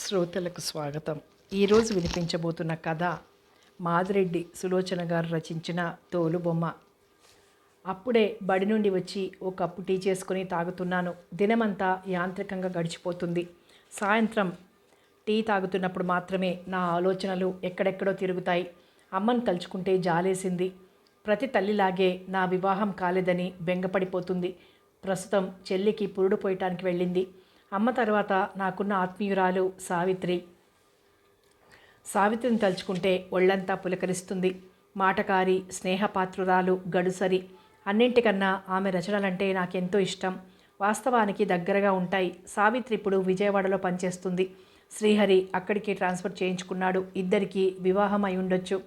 శ్రోతలకు స్వాగతం. ఈరోజు వినిపించబోతున్న కథ మాదిరెడ్డి సులోచన గారు రచించిన తోలుబొమ్మ అప్పుడే బడి నుండి వచ్చి ఓ కప్పు టీ చేసుకుని తాగుతున్నాను. దినమంతా యాంత్రికంగా గడిచిపోతుంది. సాయంత్రం టీ తాగుతున్నప్పుడు మాత్రమే నా ఆలోచనలు ఎక్కడెక్కడో తిరుగుతాయి. అమ్మను తలుచుకుంటే జాలేసింది. ప్రతి తల్లిలాగే నా వివాహం కాలేదని బెంగపడిపోతుంది. ప్రస్తుతం చెల్లికి పురుడు పోయటానికి వెళ్ళింది. అమ్మ తర్వాత నాకున్న ఆత్మీయురాలు సావిత్రి. సావిత్రిని తలుచుకుంటే ఒళ్ళంతా పులకరిస్తుంది. మాటకారి స్నేహపాత్రురాలు గడుసరి అన్నింటికన్నా ఆమె రచనలంటే నాకెంతో ఇష్టం. వాస్తవానికి దగ్గరగా ఉంటాయి. సావిత్రి ఇప్పుడు విజయవాడలో పనిచేస్తుంది. శ్రీహరి అక్కడికి ట్రాన్స్ఫర్ చేయించుకున్నాడు. ఇద్దరికి వివాహం అయి ఉండొచ్చు.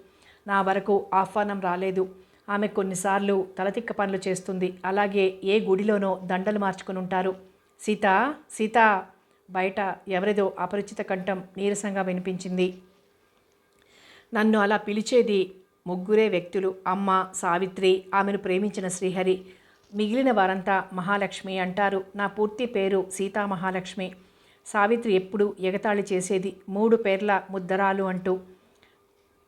నా వరకు ఆహ్వానం రాలేదు. ఆమె కొన్నిసార్లు తలతిక్క పనులు చేస్తుంది. అలాగే ఏ గుడిలోనో దండలు మార్చుకుని ఉంటారు సీత సీత బయట ఎవరిదో అపరిచిత కంఠం నీరసంగా వినిపించింది. నన్ను అలా పిలిచేది ముగ్గురే వ్యక్తులు అమ్మ సావిత్రి ఆమెను ప్రేమించిన శ్రీహరి. మిగిలిన వారంతా మహాలక్ష్మి అంటారు. నా పూర్తి పేరు సీతా మహాలక్ష్మి. సావిత్రి ఎప్పుడు ఎగతాళి చేసేది మూడు పేర్ల ముద్దరాలు అంటూ.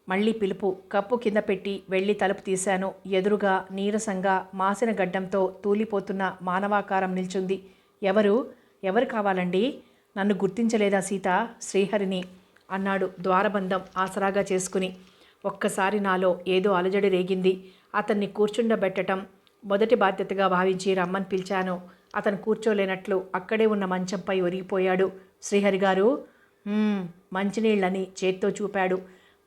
మళ్ళీ పిలుపు కప్పు కింద పెట్టి వెళ్ళి తలుపు తీశాను. ఎదురుగా నీరసంగా మాసిన గడ్డంతో తూలిపోతున్న మానవాకారం నిల్చుంది. ఎవరు? ఎవరు కావాలండి? నన్ను గుర్తించలేదా సీత? శ్రీహరిని అన్నాడు ద్వారబంధం ఆసరాగా చేసుకుని. ఒక్కసారి నాలో ఏదో అలజడి రేగింది. అతన్ని కూర్చుండబెట్టడం మొదటి బాధ్యతగా భావించి రమ్మని పిలిచాను. అతను కూర్చోలేనట్లు అక్కడే ఉన్న మంచంపై ఒరిగిపోయాడు. శ్రీహరి గారు మంచినీళ్ళని చేత్తో చూపాడు.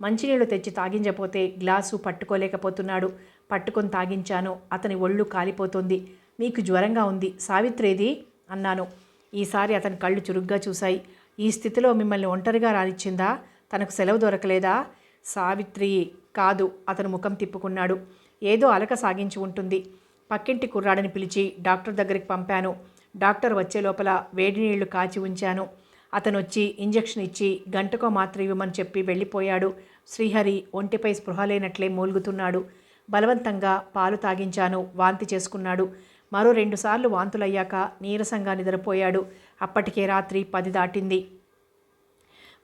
మంచినీళ్ళు తెచ్చి తాగించపోతే గ్లాసు పట్టుకోలేకపోతున్నాడు. పట్టుకొని తాగించాను. అతని ఒళ్ళు కాలిపోతుంది. మీకు జ్వరంగా ఉంది. సావిత్రేది అన్నాను. ఈసారి అతని కళ్ళు చురుగ్గా చూశాయి. ఈ స్థితిలో మిమ్మల్ని ఒంటరిగా రానిచ్చిందా? తనకు సెలవు దొరకలేదా? సావిత్రి కాదు అతను ముఖం తిప్పుకున్నాడు. ఏదో అలక సాగించి ఉంటుంది. పక్కింటి కుర్రాడని పిలిచి డాక్టర్ దగ్గరికి పంపాను. డాక్టర్ వచ్చే లోపల వేడి నీళ్ళు కాచి ఉంచాను. అతను వచ్చి ఇంజెక్షన్ ఇచ్చి గంటకో మాత్ర ఇవ్వమని చెప్పి వెళ్ళిపోయాడు. శ్రీహరి ఒంటిపై స్పృహ లేనట్లే మూలుగుతున్నాడు. బలవంతంగా పాలు తాగించాను వాంతి చేసుకున్నాడు. మరో రెండుసార్లు వాంతులయ్యాక నీరసంగా నిద్రపోయాడు. అప్పటికే రాత్రి పది దాటింది.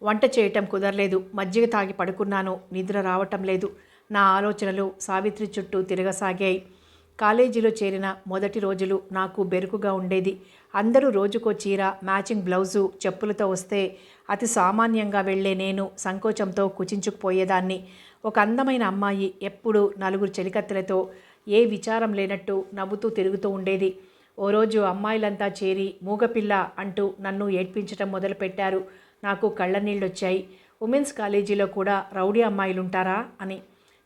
వంట చేయటం కుదరలేదు. మజ్జిగ తాగి పడుకున్నాను. నిద్ర రావటం లేదు. నా ఆలోచనలు సావిత్రి చుట్టూ తిరగసాగాయి. కాలేజీలో చేరిన మొదటి రోజులు నాకు బెరుకుగా ఉండేది. అందరూ రోజుకో చీర మ్యాచింగ్ బ్లౌజు చెప్పులతో వస్తే అతి సామాన్యంగా వెళ్ళే నేను సంకోచంతో కుచించుకుపోయేదాన్ని. ఒక అందమైన అమ్మాయి ఎప్పుడూ నలుగురు చెలికత్తెలతో ఏ విచారం లేనట్టు నవ్వుతూ తిరుగుతూ ఉండేది. ఓ రోజు అమ్మాయిలంతా చేరి మూగపిల్ల అంటూ నన్ను ఏడ్పించటం మొదలుపెట్టారు. నాకు కళ్ళనీళ్ళొచ్చాయి. ఉమెన్స్ కాలేజీలో కూడా రౌడీ అమ్మాయిలుంటారా? అని.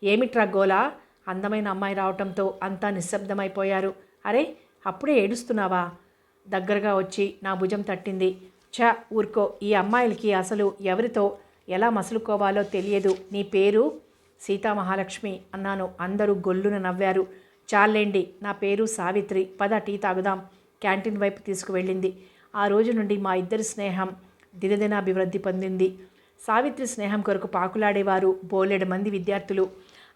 ఏమిట్రా గోలా? అందమైన అమ్మాయి రావటంతో అంతా నిశ్శబ్దమైపోయారు. అరే అప్పుడే ఏడుస్తున్నావా? దగ్గరగా వచ్చి నా భుజం తట్టింది. ఛ ఊరుకో. ఈ అమ్మాయిలకి అసలు ఎవరితో ఎలా మసులుకోవాలో తెలియదు. నీ పేరు? సీతామహాలక్ష్మి అన్నాను. అందరూ గొల్లున నవ్వారు. చాలేండి నా పేరు సావిత్రి. పద టీ తాగుదాం. క్యాంటీన్ వైపు తీసుకువెళ్ళింది. ఆ రోజు నుండి మా ఇద్దరి స్నేహం దినదినాభివృద్ధి పొందింది. సావిత్రి స్నేహం కొరకు పాకులాడేవారు బోలెడు మంది విద్యార్థులు.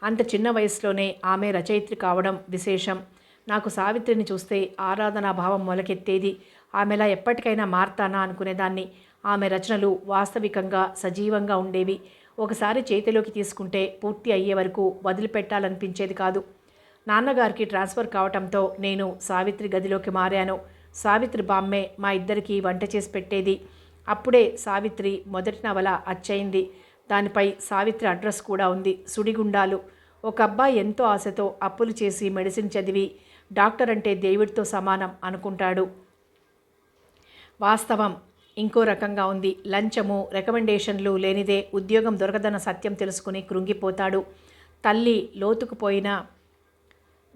అంత చిన్న వయసులోనే ఆమె రచయిత్రి కావడం విశేషం. నాకు సావిత్రిని చూస్తే ఆరాధనాభావం మొలకెత్తేది. ఆమెలా ఎప్పటికైనా మారతానా అనుకునేదాన్ని. ఆమె రచనలు వాస్తవికంగా సజీవంగా ఉండేవి. ఒకసారి చేతిలోకి తీసుకుంటే పూర్తి అయ్యే వరకు వదిలిపెట్టాలనిపించేది కాదు. నాన్నగారికి ట్రాన్స్ఫర్ కావటంతో నేను సావిత్రి గదిలోకి మారాను. సావిత్రి బామ్మే మా ఇద్దరికీ వంట చేసి పెట్టేది. అప్పుడే సావిత్రి మొదటి నవల అచ్చయింది. దానిపై సావిత్రి అడ్రస్ కూడా ఉంది. సుడిగుండాలు. ఒక అబ్బాయి ఎంతో ఆశతో అప్పులు చేసి మెడిసిన్ చదివి డాక్టర్ అంటే దేవుడితో సమానం అనుకుంటాడు. వాస్తవం. ఇంకో రకంగా ఉంది. లంచము రికమెండేషన్లు లేనిదే ఉద్యోగం దొరకదన్న సత్యం తెలుసుకుని కృంగిపోతాడు. తల్లి లోతుకుపోయిన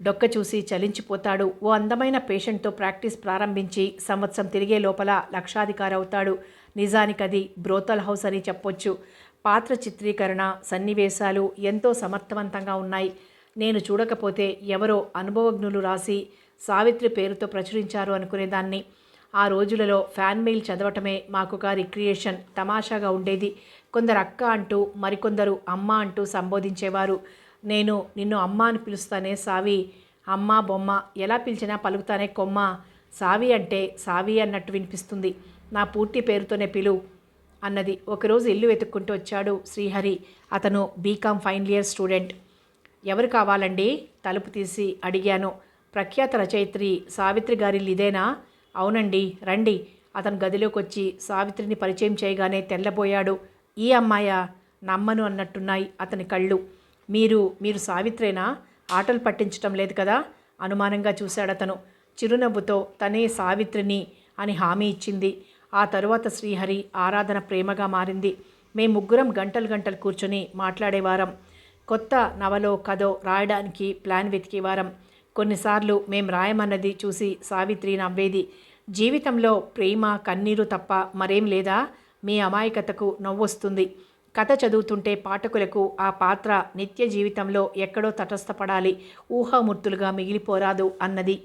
డొక్క చూసి చలించిపోతాడు. ఓ అందమైన పేషెంట్తో ప్రాక్టీస్ ప్రారంభించి సంవత్సరం తిరిగే లోపల లక్షాధికారి అవుతాడు నిజానికది బ్రోతల్ హౌస్ అని చెప్పొచ్చు. పాత్ర చిత్రీకరణ సన్నివేశాలు ఎంతో సమర్థవంతంగా ఉన్నాయి. నేను చూడకపోతే ఎవరో అనుభవజ్ఞులు రాసి సావిత్రి పేరుతో ప్రచురించారు అనుకునేదాన్ని. ఆ రోజులలో ఫ్యాన్ మెయిల్ చదవటమే మాకొక రిక్రియేషన్ తమాషాగా ఉండేది. కొందరు అక్క అంటూ మరికొందరు అమ్మ అంటూ సంబోధించేవారు. నేను నిన్ను అమ్మ అని పిలుస్తానే సావి. అమ్మ బొమ్మ ఎలా పిలిచినా పలుకుతానే కొమ్మ. సావి అంటే సావి అన్నట్టు వినిపిస్తుంది. నా పూర్తి పేరుతోనే పిలు అన్నది. ఒకరోజు ఇల్లు వెతుక్కుంటూ వచ్చాడు శ్రీహరి. అతను బీకామ్ ఫైనల్ ఇయర్ స్టూడెంట్ ఎవరు కావాలండి? తలుపు తీసి అడిగాను. ప్రఖ్యాత రచయిత్రి సావిత్రి గారి ఇదేనా అవునండి రండి. అతను గదిలోకి వచ్చి సావిత్రిని పరిచయం చేయగానే తెల్లబోయాడు. ఈ అమ్మాయా? నమ్మను అన్నట్టున్నాయి అతని కళ్ళు. మీరు మీరు సావిత్రేనా? ఆటలు పట్టించటం లేదు కదా? అనుమానంగా చూశాడు అతను చిరునవ్వుతో తనే సావిత్రిని అని హామీ ఇచ్చింది. ఆ తరువాత శ్రీహరి ఆరాధన ప్రేమగా మారింది. మేము ముగ్గురం గంటలు గంటలు కూర్చొని మాట్లాడేవారం. కొత్త నవలో కథో రాయడానికి ప్లాన్ వెతికేవారం. కొన్నిసార్లు మేం రాయమన్నది చూసి సావిత్రి నవ్వేది. జీవితంలో ప్రేమ కన్నీరు తప్ప మరేం లేదా? మీ అమాయకతకు నవ్వొస్తుంది. కథ చదువుతుంటే పాఠకులకు ఆ పాత్ర నిత్య జీవితంలో ఎక్కడో తటస్థపడాలి. ఊహామూర్తులుగా మిగిలిపోరాదు అన్నది.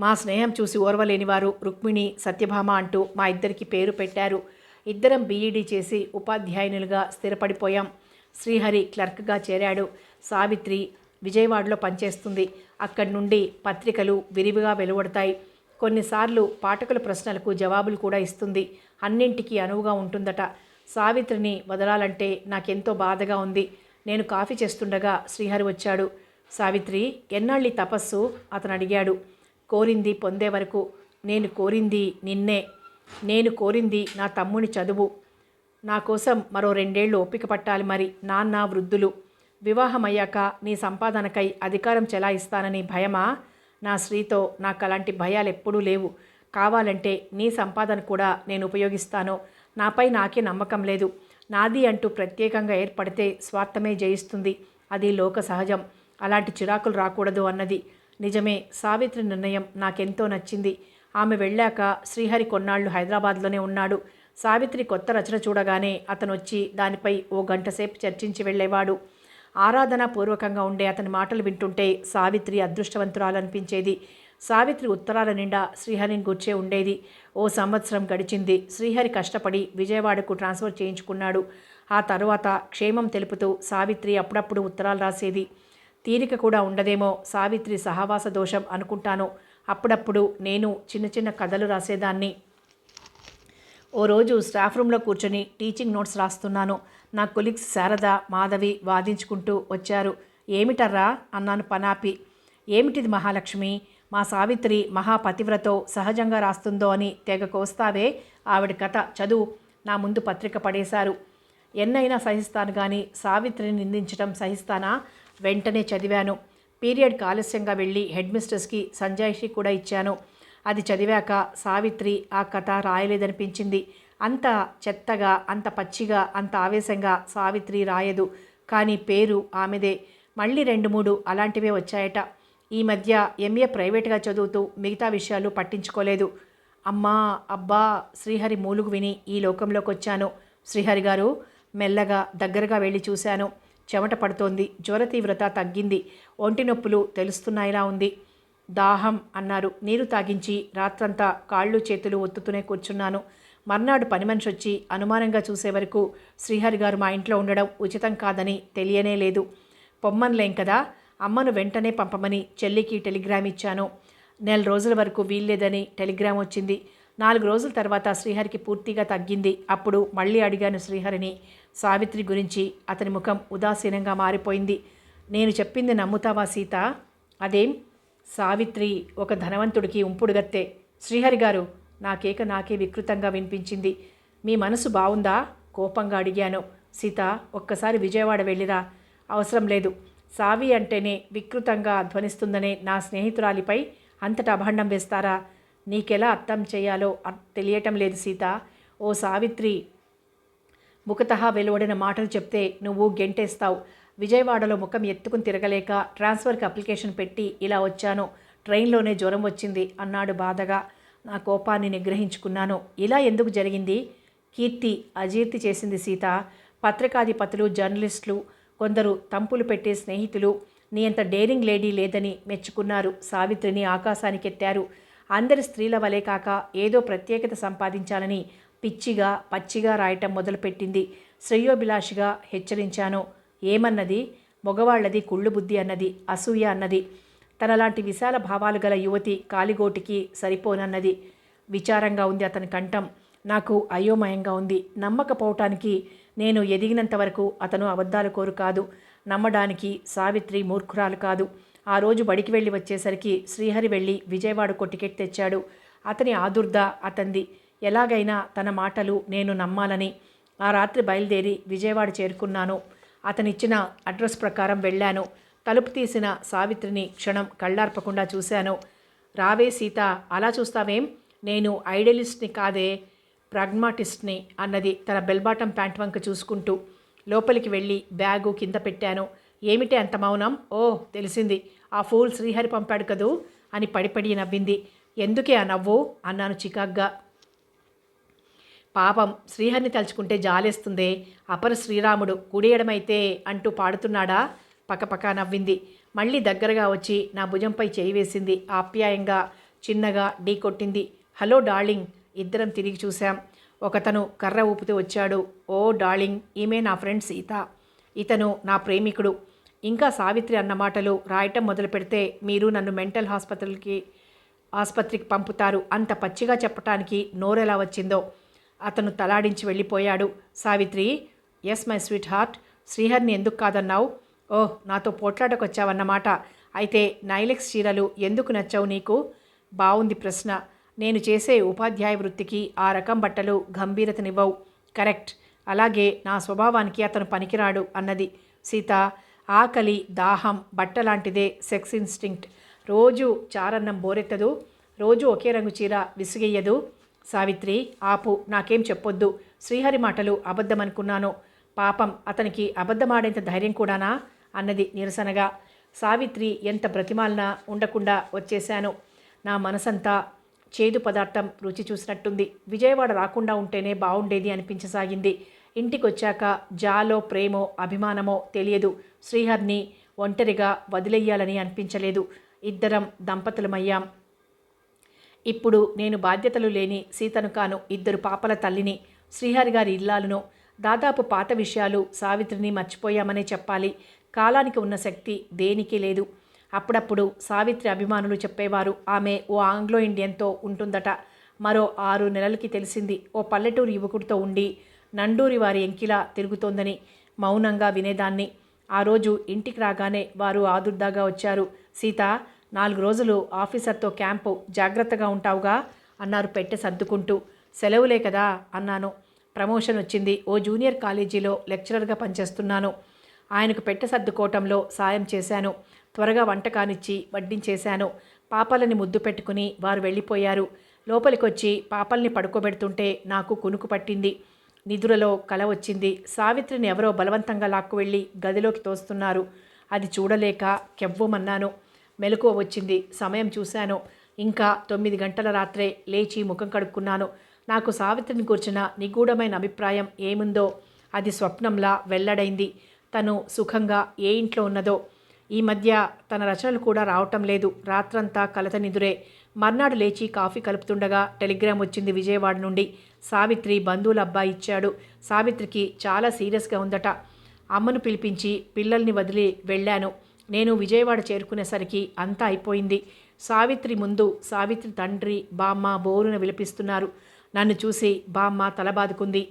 మా స్నేహం చూసి ఓర్వలేని వారు రుక్మిణి సత్యభామ అంటూ మా ఇద్దరికి పేరు పెట్టారు. ఇద్దరం బీఈడీ చేసి ఉపాధ్యాయునులుగా స్థిరపడిపోయాం. శ్రీహరి క్లర్క్గా చేరాడు. సావిత్రి విజయవాడలో పనిచేస్తుంది. అక్కడి నుండి పత్రికలు విరివిగా వెలువడతాయి. కొన్నిసార్లు పాఠకుల ప్రశ్నలకు జవాబులు కూడా ఇస్తుంది. అన్నింటికీ అనువుగా ఉంటుందట. సావిత్రిని వదలాలంటే నాకెంతో బాధగా ఉంది. నేను కాఫీ చేస్తుండగా శ్రీహరి వచ్చాడు. సావిత్రి ఎన్నాళ్ళి తపస్సు? అతను అడిగాడు. కోరింది పొందే వరకు. నేను కోరింది నిన్నే. నేను కోరింది నా తమ్ముని చదువు. నా కోసం మరో రెండేళ్ళు ఓపిక పట్టాలి మరి నాన్న వృద్ధులు. వివాహమయ్యాక నీ సంపాదనకై అధికారం చెలాయిస్తానని భయమా? నా శ్రీతో నాకు అలాంటి భయాలు ఎప్పుడూ లేవు. కావాలంటే నీ సంపాదన కూడా నేను ఉపయోగిస్తాను. నాపై నాకే నమ్మకం లేదు. నాది అంటూ ప్రత్యేకంగా ఏర్పడితే స్వార్థమే జయిస్తుంది. అది లోక సహజం. అలాంటి చిరాకులు రాకూడదు అన్నది. నిజమే సావిత్రి నిర్ణయం నాకెంతో నచ్చింది. ఆమె వెళ్ళాక శ్రీహరి కొన్నాళ్ళు హైదరాబాద్లోనే ఉన్నాడు. సావిత్రి కొత్త రచన చూడగానే అతను వచ్చి దానిపై ఓ గంట సేపు చర్చించి వెళ్ళేవాడు. ఆరాధనపూర్వకంగా ఉండే అతని మాటలు వింటుంటే సావిత్రి అదృష్టవంతురాలనిపించేది. సావిత్రి ఉత్తరాల నిండా శ్రీహరిని గుర్చే ఉండేది. ఓ సంవత్సరం గడిచింది. శ్రీహరి కష్టపడి విజయవాడకు ట్రాన్స్ఫర్ చేయించుకున్నాడు. ఆ తరువాత క్షేమం తెలుపుతూ సావిత్రి అప్పుడప్పుడు ఉత్తరాలు రాసేది. తీరిక కూడా ఉండదేమో సావిత్రి సహవాస దోషం అనుకుంటాను. అప్పుడప్పుడు నేను చిన్న చిన్న కథలు రాసేదాన్ని. ఓ రోజు స్టాఫ్ రూమ్లో కూర్చొని టీచింగ్ నోట్స్ రాస్తున్నాను. నా కొలీగ్స్ శారద మాధవి వాదించుకుంటూ వచ్చారు. ఏమిటర్రా? అన్నాను పనాపి. ఏమిటిది మహాలక్ష్మి? మా సావిత్రి మహాపతివ్రతో సహజంగా రాస్తుందో అని తెగ కోస్తావే ఆవిడ కథ చదువు. నా ముందు పత్రిక పడేశారు. ఎన్నైనా సహిస్తాను కానీ సావిత్రిని నిందించడం సహిస్తానా? వెంటనే చదివాను. పీరియడ్కి ఆలస్యంగా వెళ్ళి హెడ్ మిస్టర్స్కి సంజాయిషి కూడా ఇచ్చాను. అది చదివాక సావిత్రి ఆ కథ రాయలేదనిపించింది. అంత చెత్తగా అంత పచ్చిగా అంత ఆవేశంగా సావిత్రి రాయదు. కానీ పేరు ఆమెదే. మళ్ళీ రెండు మూడు అలాంటివే వచ్చాయట. ఈ మధ్య ఎంఏ ప్రైవేట్గా చదువుతూ మిగతా విషయాలు పట్టించుకోలేదు. అమ్మా అబ్బా శ్రీహరి మూలుగు విని ఈ లోకంలోకి వచ్చాను. శ్రీహరి గారు మెల్లగా దగ్గరగా వెళ్ళి చూశాను. చెమట పడుతోంది. జ్వర తీవ్రత తగ్గింది. ఒంటి నొప్పులు తెలుస్తున్నాయిలా ఉంది. దాహం అన్నారు. నీరు తాగించి రాత్రంతా కాళ్ళు చేతులు ఒత్తుతూనే కూర్చున్నాను. మర్నాడు పని మనిషి వచ్చి అనుమానంగా చూసే వరకు శ్రీహరి గారు మా ఇంట్లో ఉండడం ఉచితం కాదని తెలియనే లేదు. పొమ్మన్లేం కదా? అమ్మను వెంటనే పంపమని చెల్లికి టెలిగ్రామ్ ఇచ్చాను. నెల రోజుల వరకు వీల్లేదని టెలిగ్రామ్ వచ్చింది. నాలుగు రోజుల తర్వాత శ్రీహరికి పూర్తిగా తగ్గింది. అప్పుడు మళ్ళీ అడిగాను శ్రీహరిని. సావిత్రి గురించి అతని ముఖం ఉదాసీనంగా మారిపోయింది. నేను చెప్పింది నమ్ముతావా సీత? అదేం? సావిత్రి ఒక ధనవంతుడికి ఉంపుడుగత్తే. శ్రీహరి గారు నా కేక నాకే వికృతంగా వినిపించింది. మీ మనసు బావుందా? కోపంగా అడిగాను. సీత ఒక్కసారి విజయవాడ వెళ్ళిరా. అవసరం లేదు. సావి అంటేనే వికృతంగా ధ్వనిస్తుందనే నా స్నేహితురాలిపై అంతటా అభాండం వేస్తారా? నీకెలా అర్థం చేయాలో తెలియటం లేదు సీత. ఓ సావిత్రి ముఖతహా వెలువడిన మాటలు చెప్తే నువ్వు గెంటేస్తావు. విజయవాడలో ముఖం ఎత్తుకుని తిరగలేక ట్రాన్స్ఫర్కి అప్లికేషన్ పెట్టి ఇలా వచ్చాను. ట్రైన్లోనే జ్వరం వచ్చింది అన్నాడు బాధగా. నా కోపాన్ని నిగ్రహించుకున్నాను. ఇలా ఎందుకు జరిగింది? కీర్తి అజీర్తి చేసింది సీత. పత్రికాధిపతులు జర్నలిస్టులు కొందరు తంపులు పెట్టే స్నేహితులు. నీ అంత డేరింగ్ లేడీ లేదని మెచ్చుకున్నారు. సావిత్రిని ఆకాశానికెత్తారు అందరి స్త్రీల వలె కాక ఏదో ప్రత్యేకత సంపాదించాలని పిచ్చిగా పచ్చిగా రాయటం మొదలుపెట్టింది. శ్రేయోభిలాషిగా హెచ్చరించాను. ఏమన్నది? మగవాళ్ళది కుళ్ళు బుద్ధి అన్నది అసూయ అన్నది. తనలాంటి విశాల భావాలు గల యువతి కాలిగోటికి సరిపోనన్నది. విచారంగా ఉంది అతని కంఠం. నాకు అయోమయంగా ఉంది. నమ్మకపోవటానికి నేను ఎదిగినంత వరకు అతను అబద్ధాలు కోరు కాదు. నమ్మడానికి సావిత్రి మూర్ఖురాలు కాదు. ఆ రోజు బడికి వెళ్ళి వచ్చేసరికి శ్రీహరి వెళ్ళి విజయవాడకు టికెట్ తెచ్చాడు. అతని ఆదుర్ద అతంది. ఎలాగైనా తన మాటలు నేను నమ్మాలని. ఆ రాత్రి బయలుదేరి విజయవాడ చేరుకున్నాను. అతనిచ్చిన అడ్రస్ ప్రకారం వెళ్ళాను. తలుపు తీసిన సావిత్రిని క్షణం కళ్ళార్పకుండా చూశాను. రావే సీత అలా చూస్తావేం? నేను ఐడియలిస్ట్ని కాదే ప్రాగ్మాటిస్ట్ని అన్నది తన బెల్బాటం ప్యాంట్ వంక చూసుకుంటూ లోపలికి వెళ్ళి బ్యాగు కింద పెట్టాను. ఏమిటి అంత మౌనం? ఓ తెలిసింది. ఆ ఫూల్ శ్రీహరి పంపాడు కదూ? అని పడిపడి నవ్వింది. ఎందుకే ఆ నవ్వు? అన్నాను చికాగ్గా. పాపం శ్రీహరిని తలుచుకుంటే జాలేస్తుందే. అపర శ్రీరాముడు కుడియడమైతే అంటూ పాడుతున్నాడా? పక్కపక్క నవ్వింది. మళ్ళీ దగ్గరగా వచ్చి నా భుజంపై చేయి వేసింది. ఆప్యాయంగా చిన్నగా ఢీ కొట్టింది. హలో డార్లింగ్ ఇద్దరం తిరిగి చూశాం. ఒకతను కర్ర ఊపుతూ వచ్చాడు. ఓ డార్లింగ్ ఈమె నా ఫ్రెండ్ సీత. ఇతను నా ప్రేమికుడు. ఇంకా సావిత్రి అన్న మాటలు రాయటం మొదలు పెడితే మీరు నన్ను మెంటల్ హాస్పిటల్కి ఆసుపత్రికి పంపుతారు. అంత పచ్చిగా చెప్పటానికి నోరెలా వచ్చిందో. అతను తలాడించి వెళ్ళిపోయాడు. Savitri yes my sweetheart శ్రీహరిని ఎందుకు కాదన్నావు? ఓహ్ నాతో పోట్లాటకొచ్చావన్నమాట అయితే నైలెక్స్ చీరలు ఎందుకు నచ్చావు నీకు? బావుంది ప్రశ్న. నేను చేసే ఉపాధ్యాయ వృత్తికి ఆ రకం బట్టలు గంభీరతనివ్వవు. కరెక్ట్. అలాగే నా స్వభావానికి అతను పనికిరాడు అన్నది. సీత ఆకలి దాహం బట్ట లాంటిదే సెక్స్ ఇన్స్టింక్ట్. రోజు చారన్నం బోరెత్తదు. రోజు ఒకే రంగు చీర విసిగెయ్యదు సావిత్రి ఆపు నాకేం చెప్పొద్దు. శ్రీహరి మాటలు అబద్ధమనుకున్నాను. పాపం అతనికి అబద్ధమాడేంత ధైర్యం కూడానా? అన్నది నిరసనగా సావిత్రి ఎంత బ్రతిమాలనా ఉండకుండా వచ్చేశాను. నా మనసంతా చేదు పదార్థం రుచి చూసినట్టుంది. విజయవాడ రాకుండా ఉంటేనే బాగుండేది అనిపించసాగింది. ఇంటికొచ్చాక జాలో ప్రేమో అభిమానమో తెలియదు. శ్రీహర్ని ఒంటరిగా వదిలేయాలని అనిపించలేదు. ఇద్దరం దంపతులమయ్యాం. ఇప్పుడు నేను బాధ్యతలు లేని సీతను కాను ఇద్దరు పాపల తల్లిని శ్రీహరి గారి ఇల్లాలను దాదాపు పాత విషయాలు సావిత్రిని మర్చిపోయామనే చెప్పాలి. కాలానికి ఉన్న శక్తి దేనికి లేదు. అప్పుడప్పుడు సావిత్రి అభిమానులు చెప్పేవారు ఆమె ఓ ఆంగ్లో ఇండియన్తో ఉంటుందట. మరో ఆరు నెలలకి తెలిసింది. ఓ పల్లెటూరు యువకుడితో ఉండి నండూరి వారి ఎంకిలా తిరుగుతోందని మౌనంగా వినేదాన్ని. ఆ రోజు ఇంటికి రాగానే వారు ఆదుర్దాగా వచ్చారు. సీత నాలుగు రోజులు ఆఫీసర్తో క్యాంపు జాగ్రత్తగా ఉంటావుగా అన్నారు పెట్టె సర్దుకుంటూ. సెలవులే కదా అన్నాను. ప్రమోషన్ వచ్చింది. ఓ జూనియర్ కాలేజీలో లెక్చరర్గా పనిచేస్తున్నాను. ఆయనకు పెట్ట సర్దుకోవటంలో సాయం చేశాను. త్వరగా వంటకానిచ్చి వడ్డించేశాను. పాపలని ముద్దు పెట్టుకుని వారు వెళ్ళిపోయారు. లోపలికొచ్చి పాపల్ని పడుకోబెడుతుంటే నాకు కునుకు పట్టింది. నిధులలో కల వచ్చింది. సావిత్రిని ఎవరో బలవంతంగా లాక్కు వెళ్ళి గదిలోకి తోస్తున్నారు. అది చూడలేక కెవ్వమన్నాను. మెలకువ వచ్చింది. సమయం చూశాను. ఇంకా తొమ్మిది గంటల రాత్రే లేచి ముఖం కడుక్కున్నాను. నాకు సావిత్రిని కూర్చున్న నిగూఢమైన అభిప్రాయం ఏముందో అది స్వప్నంలా వెల్లడైంది. తను సుఖంగా ఏ ఇంట్లో ఉన్నదో. ఈ మధ్య తన రచనలు కూడా రావటం లేదు. రాత్రంతా కలత నిదురే. మర్నాడు లేచి కాఫీ కలుపుతుండగా టెలిగ్రామ్ వచ్చింది విజయవాడ నుండి. సావిత్రి బంధువుల అబ్బాయి ఇచ్చాడు. సావిత్రికి చాలా సీరియస్గా ఉందట. అమ్మను పిలిపించి పిల్లల్ని వదిలి వెళ్ళాను. నేను విజయవాడ చేరుకునేసరికి అంతా అయిపోయింది. సావిత్రి ముందు సావిత్రి తండ్రి బామ్మ బోరున విలపిస్తున్నారు. నన్ను చూసి బామ్మ తలబాదుకుంది.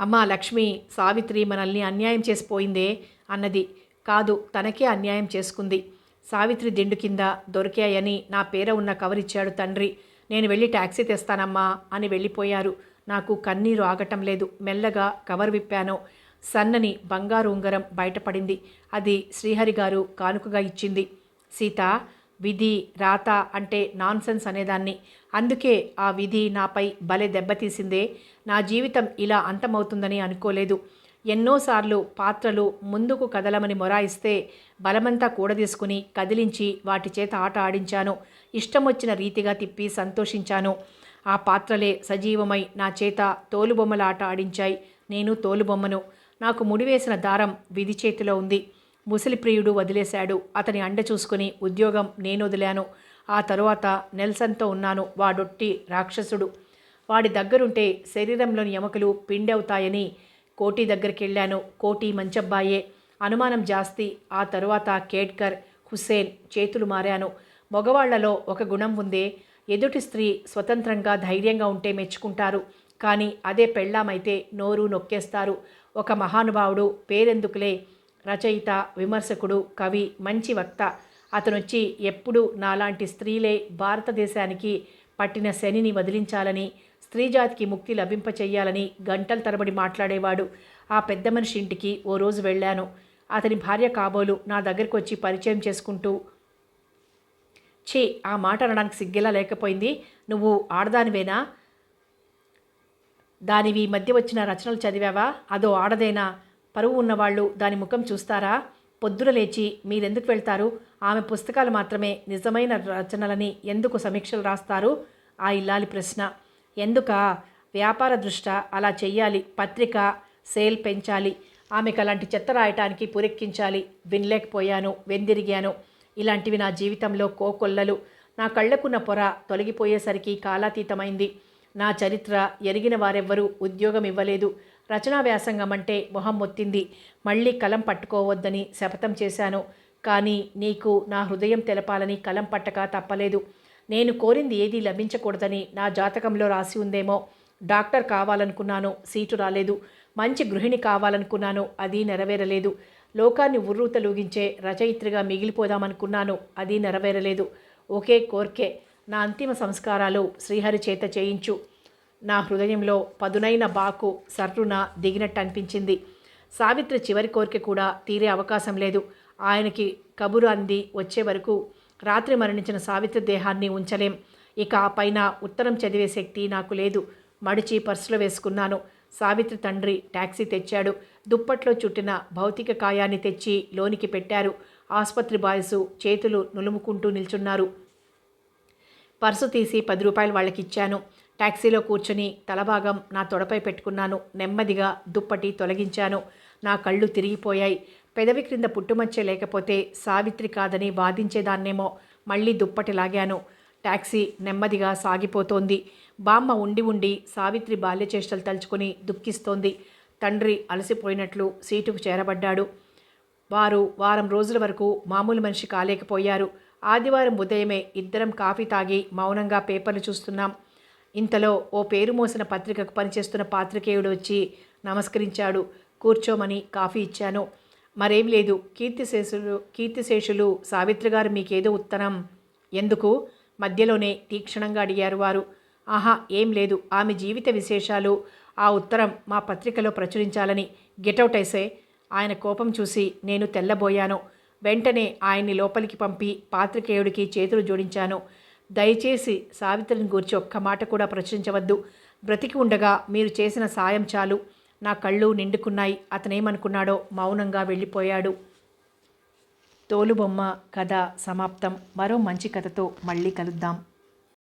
అమ్మా లక్ష్మి సావిత్రి మనల్ని అన్యాయం చేసిపోయిందే అన్నది. కాదు తనకే అన్యాయం చేసుకుంది. సావిత్రి దిండు కింద దొరికాయని నా పేర ఉన్న కవర్ ఇచ్చాడు తండ్రి. నేను వెళ్ళి ట్యాక్సీ తెస్తానమ్మా అని వెళ్ళిపోయారు. నాకు కన్నీరు ఆగటం లేదు. మెల్లగా కవర్ విప్పాను. సన్నని బంగారు ఉంగరం బయటపడింది. అది శ్రీహరి గారు కానుకగా ఇచ్చింది. సీత విధి రాత అంటే నాన్సెన్స్ అనేదాన్ని. అందుకే ఆ విధి నాపై భలే దెబ్బతీసిందే. నా జీవితం ఇలా అంతమవుతుందని అనుకోలేదు. ఎన్నోసార్లు పాత్రలు ముందుకు కదలమని మొరాయిస్తే బలమంతా కూడదీసుకుని కదిలించి వాటి చేత ఆట ఆడించాను. ఇష్టం వచ్చిన రీతిగా తిప్పి సంతోషించాను. ఆ పాత్రలే సజీవమై నా చేత తోలుబొమ్మల ఆట ఆడించాయి. నేను తోలుబొమ్మను. నాకు ముడివేసిన దారం విధి చేతిలో ఉంది. ముసలి ప్రియుడు వదిలేశాడు. అతని అండ చూసుకుని ఉద్యోగం నేను వదిలాను ఆ తరువాత నెల్సన్తో ఉన్నాను. వాడొట్టి రాక్షసుడు. వాడి దగ్గరుంటే శరీరంలోని ఎముకలు పిండవుతాయని కోటి దగ్గరికి వెళ్ళాను కోటి మంచబ్బాయే. అనుమానం జాస్తి. ఆ తరువాత కేడ్కర్ హుస్సేన్ చేతులు మారాను. మగవాళ్ళలో ఒక గుణం ఉందే. ఎదుటి స్త్రీ స్వతంత్రంగా ధైర్యంగా ఉంటే మెచ్చుకుంటారు. కానీ అదే పెళ్ళామైతే నోరు నొక్కేస్తారు. ఒక మహానుభావుడు పేరెందుకులే. రచయిత విమర్శకుడు కవి మంచి వక్త. అతనొచ్చి ఎప్పుడు నాలాంటి స్త్రీలే భారతదేశానికి పట్టిన శనిని వదిలించాలని స్త్రీజాతికి ముక్తి లభింపచేయాలని గంటల తరబడి మాట్లాడేవాడు. ఆ పెద్ద మనిషి ఇంటికి ఓ రోజు వెళ్ళాను. అతని భార్య కాబోలు నా దగ్గరికి వచ్చి పరిచయం చేసుకుంటూ ఛీ ఆ మాట అనడానికి సిగ్గెలా లేకపోయింది. నువ్వు ఆడదానివేనా? దానివి మధ్య వచ్చిన రచనలు చదివావా? అదో ఆడదేనా? పరువు ఉన్నవాళ్ళు దాని ముఖం చూస్తారా? పొద్దున లేచి మీరెందుకు వెళ్తారు? ఆమె పుస్తకాలు మాత్రమే నిజమైన రచనలని ఎందుకు సమీక్షలు రాస్తారు? ఆ ఇల్లాలి ప్రశ్న. ఎందుక? వ్యాపార దృష్ట అలా చెయ్యాలి. పత్రిక సేల్ పెంచాలి. ఆమెకు అలాంటి చెత్త రాయటానికి పురెక్కించాలి. వినలేకపోయాను వెందిరిగాను. ఇలాంటివి నా జీవితంలో కోకొల్లలు. నా కళ్ళకున్న పొర తొలగిపోయేసరికి కాలాతీతమైంది. నా చరిత్ర ఎరిగిన వారెవ్వరూ ఉద్యోగం ఇవ్వలేదు. రచనా వ్యాసంగం అంటే మొహం మొత్తింది. మళ్ళీ కలం పట్టుకోవద్దని శపథం చేశాను. కానీ నీకు నా హృదయం తెలపాలని కలం పట్టక తప్పలేదు. నేను కోరింది ఏదీ లభించకూడదని నా జాతకంలో రాసి ఉందేమో. డాక్టర్ కావాలనుకున్నాను సీటు రాలేదు. మంచి గృహిణి కావాలనుకున్నాను అది నెరవేరలేదు. లోకాన్ని ఉర్రూతలూగించే రచయిత్రిగా మిగిలిపోదామనుకున్నాను అది నెరవేరలేదు. ఒకే కోర్కే. నా అంతిమ సంస్కారాలు శ్రీహరి చేత చేయించు. నా హృదయంలో పదునైన బాకు సర్రున దిగినట్టు అనిపించింది సావిత్రి చివరి కోరిక కూడా తీరే అవకాశం లేదు. ఆయనకి కబురు అంది వచ్చే వరకు రాత్రి మరణించిన సావిత్రి దేహాన్ని ఉంచలేం. ఇక ఆ పైన ఉత్తరం చదివే శక్తి నాకు లేదు. మడిచి పర్సులో వేసుకున్నాను. సావిత్రి తండ్రి ట్యాక్సీ తెచ్చాడు. దుప్పట్లో చుట్టిన భౌతిక కాయాన్ని తెచ్చి లోనికి పెట్టారు. ఆసుపత్రి బాయసు చేతులు నులుముకుంటూ నిల్చున్నారు. పర్సు తీసి పది రూపాయలు వాళ్ళకి ఇచ్చాను ట్యాక్సీలో కూర్చొని తలభాగం నా తొడపై పెట్టుకున్నాను. నెమ్మదిగా దుప్పటి తొలగించాను. నా కళ్ళు తిరిగిపోయాయి. పెదవి క్రింద పుట్టుమచ్చే లేకపోతే సావిత్రి కాదని వాదించేదాన్నేమో. మళ్ళీ దుప్పటి లాగాను. ట్యాక్సీ నెమ్మదిగా సాగిపోతోంది. బామ్మ ఉండి ఉండి సావిత్రి బాల్యచేష్టలు తలుచుకుని దుఃఖిస్తోంది. తండ్రి అలసిపోయినట్లు సీటుకు చేరబడ్డాడు. వారు వారం రోజుల వరకు మామూలు మనిషి కాలేకపోయారు. ఆదివారం ఉదయమే ఇద్దరం కాఫీ తాగి మౌనంగా పేపర్లు చూస్తున్నాం. ఇంతలో ఓ పేరు మోసిన పత్రికకు పనిచేస్తున్న పాత్రికేయుడు వచ్చి నమస్కరించాడు. కూర్చోమని కాఫీ ఇచ్చాను. మరేం లేదు కీర్తిశేషులు కీర్తిశేషులు సావిత్రి గారు మీకేదో ఉత్తరం ఎందుకు? మధ్యలోనే తీక్షణంగా అడిగారు వారు. ఆహా ఏం లేదు ఆమె జీవిత విశేషాలు. ఆ ఉత్తరం మా పత్రికలో ప్రచురించాలని. గెటౌట్ అయిసే ఆయన కోపం చూసి నేను తెల్లబోయాను. వెంటనే ఆయన్ని లోపలికి పంపి పాత్రికేయుడికి చేతులు జోడించాను. దయచేసి సావిత్రిని గురించి ఒక్క మాట కూడా ప్రచురించవద్దు. బ్రతికి ఉండగా మీరు చేసిన సాయం చాలు. నా కళ్ళు నిండుకున్నాయి. అతనేమనుకున్నాడో మౌనంగా వెళ్ళిపోయాడు. తోలుబొమ్మ కథ సమాప్తం. మరో మంచి కథతో మళ్ళీ కలుద్దాం.